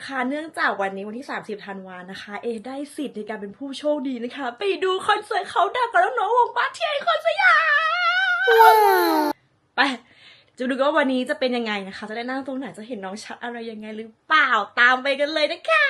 นะคะ เนื่องจากวันนี้วันที่ 30ธันวานะคะ เอได้สิทธิ์ในการเป็นผู้โชคดีนะคะ ไปดูคอนเสิร์ตเขาดังกับน้องๆวงบ้าที่ไอคอนสยามไปจะดูกันว่าวันนี้จะเป็นยังไงนะคะ จะได้นั่งตรงไหนจะเห็นน้องชัดอะไรยังไงหรือเปล่าตามไปกันเลยนะคะ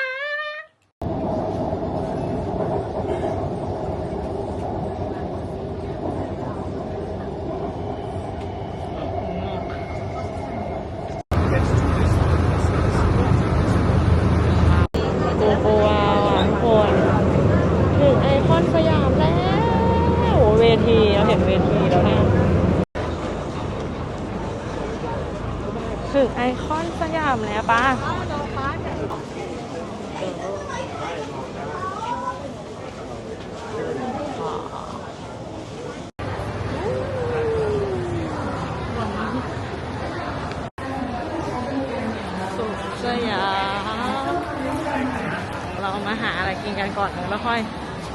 โกโกวาทุกคนถึงไอคอนสยามแล้วเวทีเราเห็นเวทีแล้วเนี่ยถึงไอคอนส ยามแล้าสุขสยาเรามาหาอะไรกินกันก่อนแล้วค่อย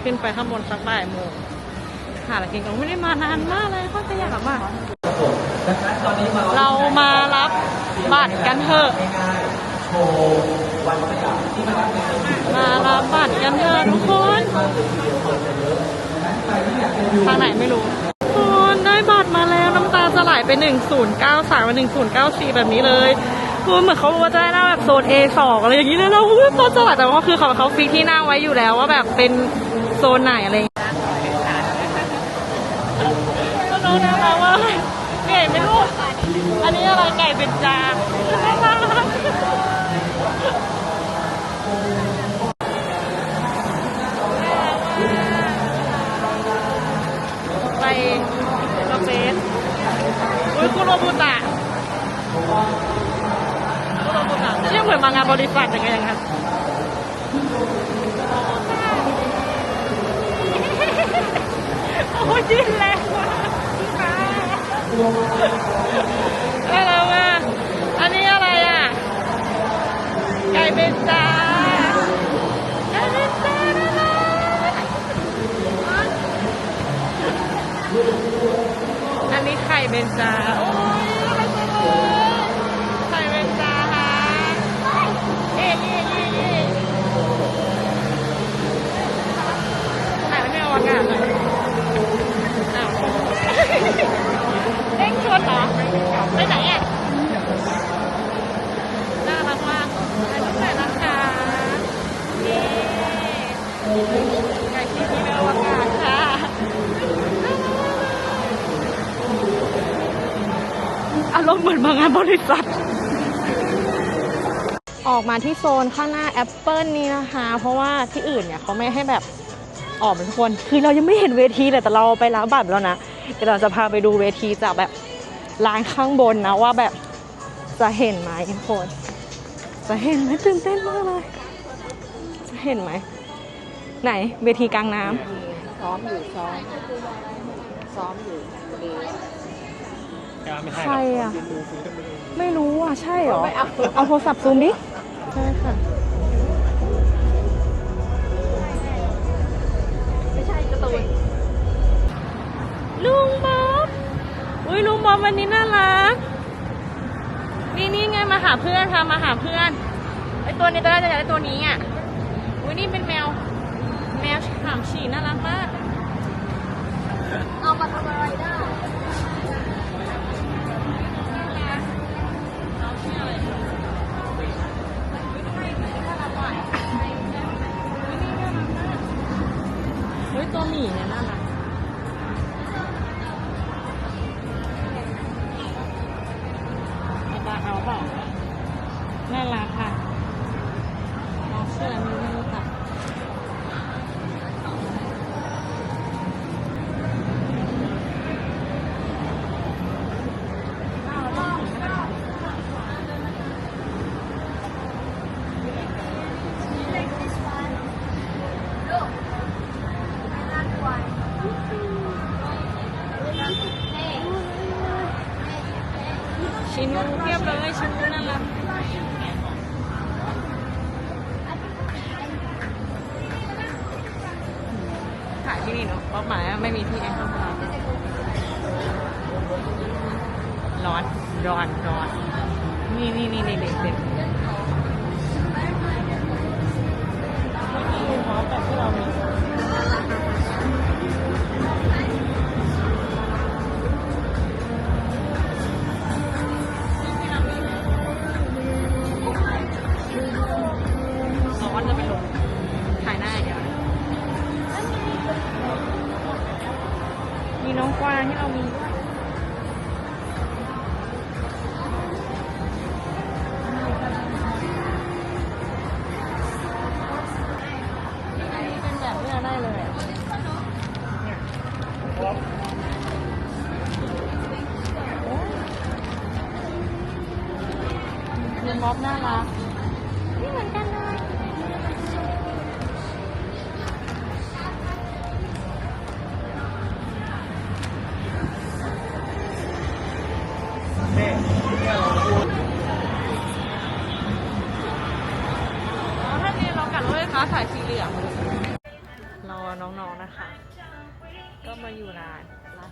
ขึ้นไปข้างบนสักบ่ายโมงหาอะไรกินกันไม่ได้มานานมากเลยก็สยามอะ เรามารับบัตรกันเถอะ มารับบัตรกันเถอะทุกคน ทางไหนไม่รู้ทุกคนได้บัตรมาแล้วน้ำตาจะไหลไป 1093มา1094 แบบนี้เลยคือเหมือนเขาว่าจะได้หน้าแบบโซน A2 อะไรอย่างนี้เลยแล้วอุ้ยตอนจะไหลแต่ว่าคือเขาเขาฟิกที่นั่งไว้อยู่แล้วว่าแบบเป็นโซนไหนอะไรอย่างเงี้ย ไก่ไม่รู้อันนี้อะไรไก่เป็นจาน่ารักไปสเปซอุ้ยคุโรบุตะคุโรบุตะเรียกเหมือนมางานบริษัทยังไงย่างนั้นโอ้ยดิ้นแรงมากได้แล้วว่าอันนี้อะไรอะ ไก่เบนจาไก่เบนจาน่ารักอันนี้ไข่เบนจาโอ้ยน่ารักจังเลยไข่เบนจาค่ะเย่เย่เย่เย่ถ่ายไม่เอาอากาศเลยอ้าวเด้งชวนเหรอ ไปไหนอะน่ารักมากถ่ายรูปหน่อยนะคะเย้ไก่ที่มีในอวกาศค่ะอารมณ์เหมือนมางานบริษัท ออกมาที่โซนข้างหน้าแอปเปิลนี่นะคะ เพราะว่าที่อื่นเนี่ยเขาไม่ให้แบบออกเป็นคน คือเรายังไม่เห็นเวทีเลยแต่เราไปรับบัตรแล้วนะเดี๋ยวเราจะพาไปดูเวทีจากแบบ ร้านข้างบนนะว่าแบบจะเห็นไหมทุกคน จะเห็นไหมตื่นเต้นมากเลย จะเห็นไหม ไหนเวทีกลางน้ำซ้อมอยู่ซ้อมซ้อมอยู่ดีใครอะ ไม่รู้อะ ใช่เหรอ เอาโทรศัพท์ซูมดิ ใช่ค่ะไม่ใช่การะตูนลุงบ๊อบ อุ้ยลุงบ๊อบวันนี้น่ารัก นี่นี่ไงมาหาเพื่อนค่ะมาหาเพื่อนไอตัวนี้ตอนแรกจะอยากได้ตัวนี้อะ อุ้ยนี่เป็นแมว แมวขามฉี่น่ารักมาก เอามาทำอะไรได้น้องชื่ออะไรเฮ้ยตัวหมีเนี่ยน่ารัก นี่เนาะเป้าหมายไม่มีที่ให้เข้าพัร้อนร้อนร้อนนี่นี่นี่นี่เด็กเด็กที่พร้อมกับที่เรามี มีน้อง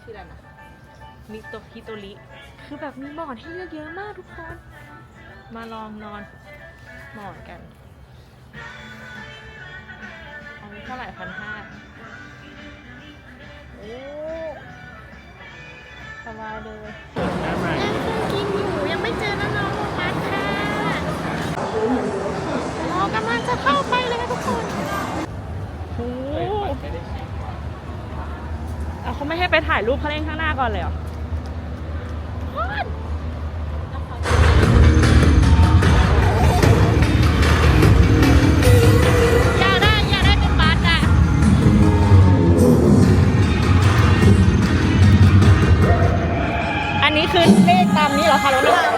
ชื่ออะไรนะมิโตฮิโตริคือแบบมีหมอนให้เลือกเยอะมากทุกคน มาลองนอนหมอนกันอันนี้เท่าไหร่พันห้าโอ้สบายเลยยังกินอยู่ยังไม่เจอน้องๆโรงพยาบาลค่ะเรากำลังจะเข้าไปเลยนะทุกคนโอ้โห เอาเขาไม่ให้ไปถ่ายรูปเขาเล่นข้างหน้าก่อนเลยเหรอโคตรอยากได้อยากได้เป็นบัสอะอันนี้คือเลขตามนี้เหรอคะรถ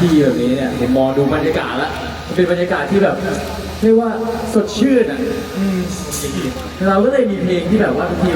ที่แบบนี้เนี่ยผมมองดูบรรยากาศแล้วเป็นบรรยากาศที่แบบเรียกว่าสดชื่นอะเราก็เลยมีเพลงที่แบบว่าที